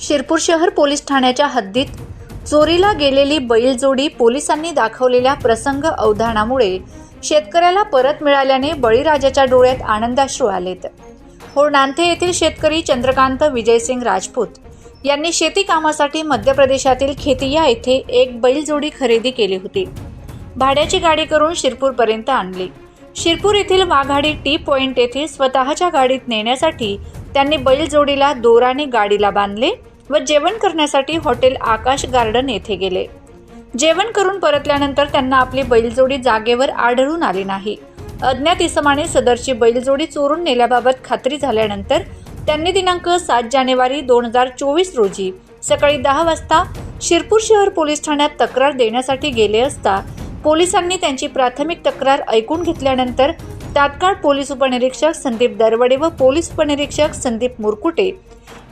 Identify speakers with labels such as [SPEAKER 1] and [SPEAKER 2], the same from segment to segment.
[SPEAKER 1] शिरपूर शहर पोलीस ठाण्याच्या हद्दीत चोरीला गेलेली बैलजोडी पोलिसांनी दाखवलेल्या प्रसंग अवधानामुळे शेतकऱ्याला परत मिळाल्याने बळीराजाच्या डोळ्यात आनंदाश्रू आलेत. हो नांथे येथील शेतकरी चंद्रकांत विजयसिंग राजपूत यांनी शेती कामासाठी मध्य प्रदेशातील खेतिया येथे एक बैलजोडी खरेदी केली होती. भाड्याची गाडी करून शिरपूरपर्यंत आणली. शिरपूर येथील वाघाडी टी पॉइंट येथे स्वतःच्या गाडीत नेण्यासाठी त्यांनी बैलजोडीला दोराने गाडीला बांधले व जेवण करण्यासाठी हॉटेल आकाश गार्डन येथे गेले. जेवण करून परतल्यानंतर त्यांना आपली बैलजोडी जागेवर आढळून आली नाही. अज्ञात इसमाने सदरची बैलजोडी चोरून नेल्याबाबत खात्री झाल्यानंतर त्यांनी दिनांक सात जानेवारी दोन हजार चोवीस रोजी सकाळी दहा वाजता शिरपूर शहर पोलीस ठाण्यात तक्रार देण्यासाठी गेले असता पोलिसांनी त्यांची प्राथमिक तक्रार ऐकून घेतल्यानंतर तात्काळ पोलीस उपनिरीक्षक संदीप दरवडे व पोलीस उपनिरीक्षक संदीप मुरकुटे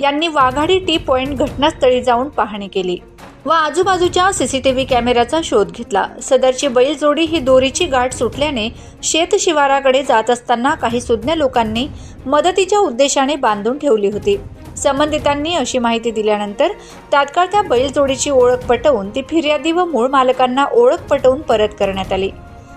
[SPEAKER 1] यांनी वाघाडी टी पॉइंट घटनास्थळी जाऊन पाहणी केली व आजूबाजूच्या सीसीटीव्ही कॅमेऱ्याचा शोध घेतला. सदरची बैलजोडी ही दोरीची गाठ सुटल्याने शेत शिवाराकडे जात असताना काही सुज्ञ लोकांनी मदतीच्या उद्देशाने बांधून ठेवली होती. संबंधितांनी अशी माहिती दिल्यानंतर तात्काळ त्या बैलजोडीची ओळख पटवून ती फिर्यादी व मूळ मालकांना ओळख पटवून परत करण्यात आली.